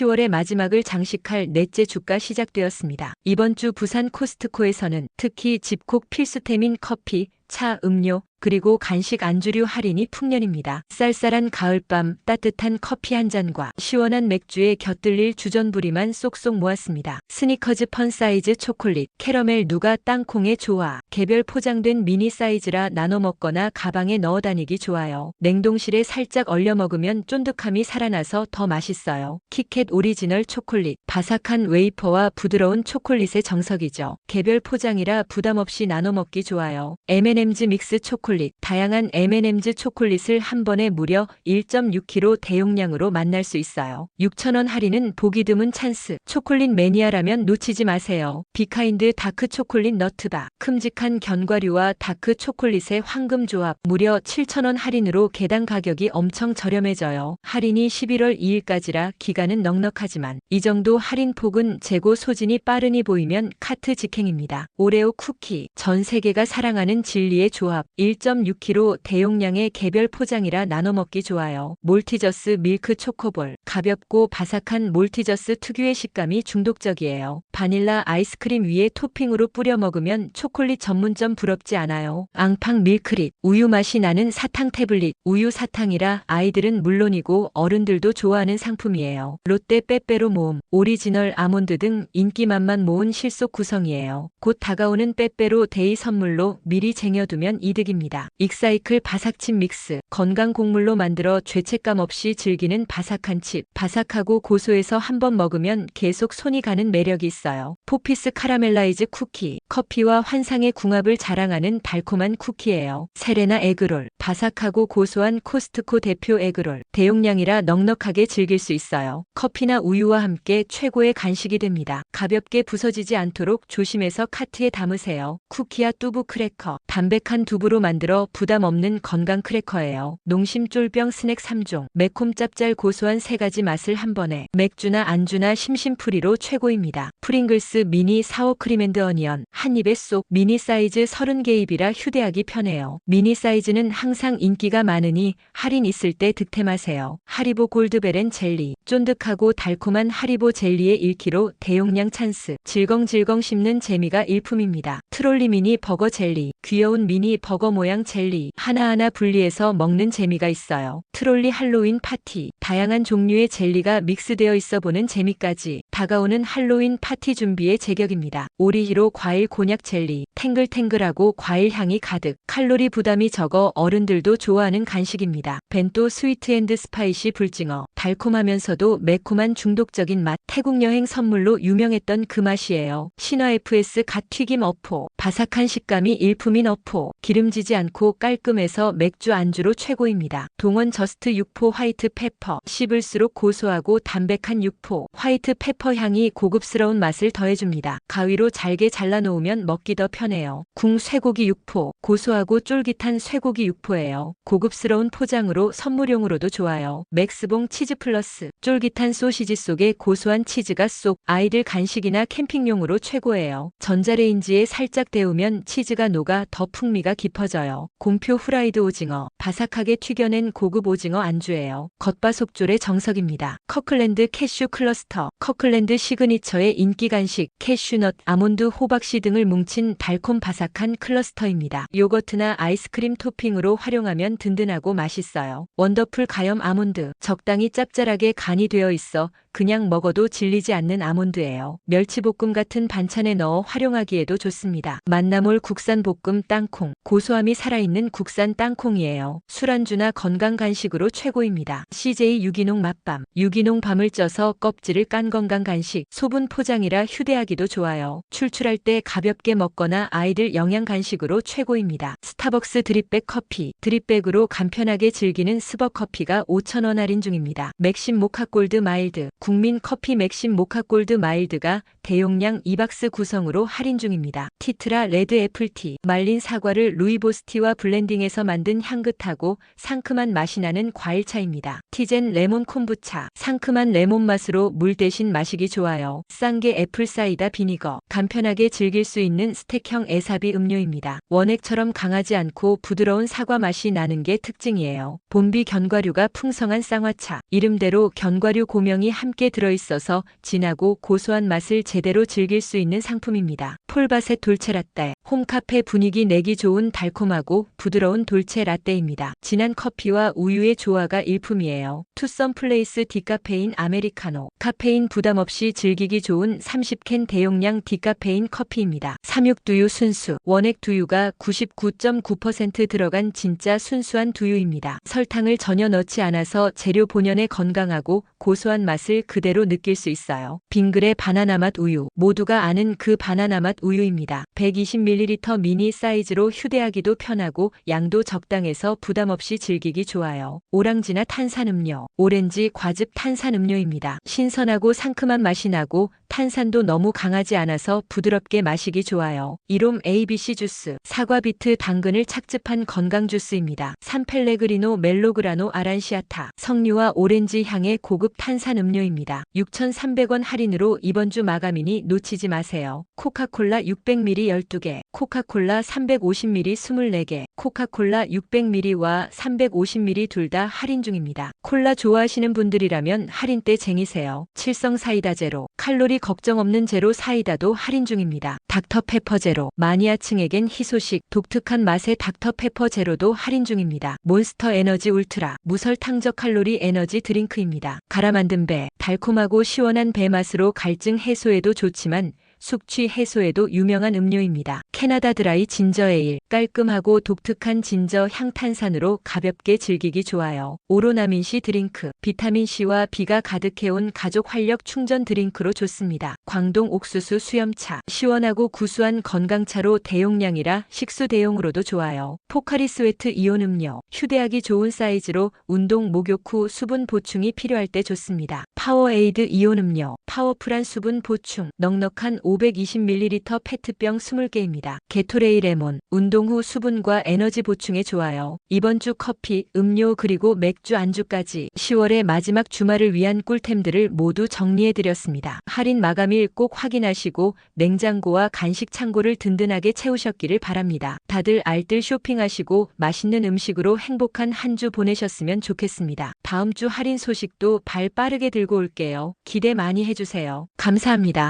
10월의 마지막을 장식할 넷째 주가 시작되었습니다. 이번 주 부산 코스트코에서는 특히 집콕 필수템인 커피, 차, 음료, 그리고 간식 안주류 할인이 풍년입니다. 쌀쌀한 가을밤 따뜻한 커피 한 잔과 시원한 맥주에 곁들릴 주전부리만 쏙쏙 모았습니다. 스니커즈 펀 사이즈 초콜릿, 캐러멜 누가 땅콩의 조화, 개별 포장된 미니 사이즈라 나눠 먹거나 가방에 넣어 다니기 좋아요. 냉동실에 살짝 얼려 먹으면 쫀득함이 살아나서 더 맛있어요. 키캣 오리지널 초콜릿, 바삭한 웨이퍼와 부드러운 초콜릿의 정석이죠. 개별 포장이라 부담 없이 나눠 먹기 좋아요. M&M's 믹스 초콜릿 다양한 M&M's 초콜릿을 한 번에 무려 1.6kg 대용량으로 만날 수 있어요. 6,000원 할인은 보기 드문 찬스. 초콜릿 매니아라면 놓치지 마세요. 비카인드 다크 초콜릿 너트바. 큼직한 견과류와 다크 초콜릿의 황금 조합. 무려 7,000원 할인으로 개당 가격이 엄청 저렴해져요. 할인이 11월 2일까지라 기간은 넉넉하지만 이 정도 할인 폭은 재고 소진이 빠르니 보이면 카트 직행입니다. 오레오 쿠키. 전 세계가 사랑하는 진리의 조합. 1.6kg 대용량의 개별 포장이라 나눠 먹기 좋아요. 몰티저스 밀크 초코볼. 가볍고 바삭한 몰티저스 특유의 식감이 중독적이에요. 바닐라 아이스크림 위에 토핑으로 뿌려 먹으면 초콜릿 전문점 부럽지 않아요. 앙팡 밀크릿. 우유 맛이 나는 사탕 태블릿. 우유 사탕이라 아이들은 물론이고 어른들도 좋아하는 상품이에요. 롯데 빼빼로 모음. 오리지널 아몬드 등 인기 만만 모은 실속 구성이에요. 곧 다가오는 빼빼로 데이 선물로 미리 쟁여 두면 이득입니다. 익사이클 바삭칩 믹스. 건강 곡물로 만들어 죄책감 없이 즐기는 바삭한 칩. 바삭하고 고소해서 한번 먹으면 계속 손이 가는 매력이 있어요. 포피스 카라멜라이즈 쿠키. 커피와 환상의 궁합을 자랑하는 달콤한 쿠키예요. 세레나 에그롤. 바삭하고 고소한 코스트코 대표 에그롤. 대용량이라 넉넉하게 즐길 수 있어요. 커피나 우유와 함께 최고의 간식이 됩니다. 가볍게 부서지지 않도록 조심해서 카트에 담으세요. 쿠키와 뚜부 크래커. 담 백한 두부로 만들어 부담 없는 건강 크래커예요. 농심 쫄병 스낵 3종. 매콤 짭짤 고소한 세 가지 맛을 한 번에. 맥주나 안주나 심심풀이로 최고입니다. 프링글스 미니 사워 크림앤드 어니언. 한 입에 쏙. 미니 사이즈 30개 입이라 휴대하기 편해요. 미니 사이즈는 항상 인기가 많으니 할인 있을 때 득템하세요. 하리보 골드베렌 젤리. 쫀득하고 달콤한 하리보 젤리의 1kg 대용량 찬스. 질겅질겅 씹는 재미가 일품입니다. 트롤리 미니 버거 젤리. 귀여운 미니 버거 모양 젤리. 하나하나 분리해서 먹는 재미가 있어요. 트롤리 할로윈 파티. 다양한 종류의 젤리가 믹스되어 있어 보는 재미까지. 다가오는 할로윈 파티 준비의 제격입니다. 오리히로 과일 곤약 젤리. 탱글탱글하고 과일 향이 가득. 칼로리 부담이 적어 어른들도 좋아하는 간식입니다. 벤또 스위트 앤드 스파이시 불징어. 달콤하면서도 매콤한 중독적인 맛. 태국 여행 선물로 유명했던 그 맛이에요. 신화 FS 갓 튀김 어포. 바삭한 식감이 일품인 어포. 기름지지 않고 깔끔해서 맥주 안주로 최고입니다. 동원 저스트 육포 화이트 페퍼. 씹을수록 고소하고 담백한 육포. 화이트 페퍼 향이 고급스러운 맛을 더해줍니다. 가위로 잘게 잘라놓으면 먹기 더 편해요. 궁 쇠고기 육포. 고소하고 쫄깃한 쇠고기 육포예요. 고급스러운 포장으로 선물용으로도 좋아요. 맥스봉 치즈 플러스. 쫄깃한 소시지 속에 고소한 치즈가 쏙. 아이들 간식이나 캠핑용으로 최고예요. 전자레인지에 살짝 데우면 치즈가 녹아 더 풍미가 깊어져요. 공표 후라이드 오징어. 바삭하게 튀겨낸 고급 오징어 안주예요. 겉바속졸의 정석입니다. 커클랜드 캐슈 클러스터. 커클랜드 시그니처의 인기 간식 캐슈넛, 아몬드, 호박씨 등을 뭉친 달콤 바삭한 클러스터입니다. 요거트나 아이스크림 토핑으로 활용하면 든든하고 맛있어요. 원더풀 가염 아몬드. 적당히 짭짤하게 간이 되어 있어 그냥 먹어도 질리지 않는 아몬드예요. 멸치볶음 같은 반찬에 넣어 활용하기에도 좋습니다. 만나몰 국산 볶음 땅콩. 고소함이 살아있는 국산 땅콩이에요. 술안주나 건강 간식으로 최고입니다. CJ 유기농 맛밤. 유기농 밤을 쪄서 껍질을 깐 건강 간식. 소분 포장이라 휴대하기도 좋아요. 출출할 때 가볍게 먹거나 아이들 영양 간식으로 최고입니다. 스타벅스 드립백 커피. 드립백으로 간편하게 즐기는 스벅 커피가 5,000원 할인 중입니다. 맥심 모카 골드 마일드. 국민 커피 맥심 모카 골드 마일드가 대용량 2박스 구성으로 할인 중입니다. 티트라 레드 애플티, 말린 사과를 루이보스티와 블렌딩해서 만든 향긋하고 상큼한 맛이 나는 과일차입니다. 티젠 레몬 콤부차, 상큼한 레몬 맛으로 물 대신 마시기 좋아요. 쌍게 애플 사이다 비니거, 간편하게 즐길 수 있는 스택형 에사비 음료입니다. 원액처럼 강하지 않고 부드러운 사과 맛이 나는 게 특징이에요. 봄비 견과류가 풍성한 쌍화차, 이름대로 견과류 고명이 함께 들어있어서 진하고 고소한 맛을 제 대로 즐길 수 있는 상품입니다. 폴바셋 돌체 라떼, 홈카페 분위기 내기 좋은 달콤하고 부드러운 돌체 라떼입니다. 진한 커피와 우유의 조화가 일품이에요. 투썸 플레이스 디카페인 아메리카노, 카페인 부담 없이 즐기기 좋은 30캔 대용량 디카페인 커피입니다. 삼육두유 순수, 원액 두유가 99.9% 들어간 진짜 순수한 두유입니다. 설탕을 전혀 넣지 않아서 재료 본연의 건강하고 고소한 맛을 그대로 느낄 수 있어요. 빙글의 바나나 맛 우유, 모두가 아는 그 바나나 맛 우유입니다. 120ml 미니 사이즈로 휴대하기도 편하고 양도 적당해서 부담 없이 즐기기 좋아요. 오랑지나 탄산음료, 오렌지 과즙 탄산음료입니다. 신선하고 상큼한 맛이 나고 탄산도 너무 강하지 않아서 부드럽게 마시기 좋아요. 이롬 ABC 주스, 사과 비트 당근을 착즙한 건강 주스입니다. 산펠레그리노 멜로그라노 아란시아타, 석류와 오렌지 향의 고급 탄산 음료입니다. 6,300원 할인으로 이번 주 마감이니 놓치지 마세요. 코카콜라 600ml 12개, 코카콜라 350ml 24개, 코카콜라 600ml와 350ml 둘 다 할인 중입니다. 콜라 좋아하시는 분들이라면 할인 때 쟁이세요. 칠성 사이다 제로, 칼로리 걱정 없는 제로 사이다도 할인 중입니다. 닥터페퍼 제로, 마니아층에겐 희소식, 독특한 맛의 닥터페퍼 제로도 할인 중입니다. 몬스터 에너지 울트라, 무설탕적 칼로리 에너지 드링크입니다. 갈아 만든 배, 달콤하고 시원한 배 맛으로 갈증 해소에도 좋지만 숙취 해소에도 유명한 음료입니다. 캐나다 드라이 진저 에일, 깔끔하고 독특한 진저 향 탄산으로 가볍게 즐기기 좋아요. 오로나민C 드링크, 비타민C와 B가 가득해온 가족 활력 충전 드링크로 좋습니다. 광동 옥수수 수염차, 시원하고 구수한 건강차로 대용량이라 식수 대용으로도 좋아요. 포카리 스웨트 이온 음료, 휴대하기 좋은 사이즈로 운동 목욕 후 수분 보충이 필요할 때 좋습니다. 파워에이드 이온 음료, 파워풀한 수분 보충, 넉넉한 520ml 페트병 20개입니다. 게토레이 레몬, 운동 후 수분과 에너지 보충에 좋아요. 이번 주 커피, 음료 그리고 맥주 안주까지 10월의 마지막 주말을 위한 꿀템들을 모두 정리해드렸습니다. 할인 마감일 꼭 확인하시고 냉장고와 간식 창고를 든든하게 채우셨기를 바랍니다. 다들 알뜰 쇼핑하시고 맛있는 음식으로 행복한 한 주 보내셨으면 좋겠습니다. 다음 주 할인 소식도 발 빠르게 들고 올게요. 기대 많이 해주세요. 감사합니다.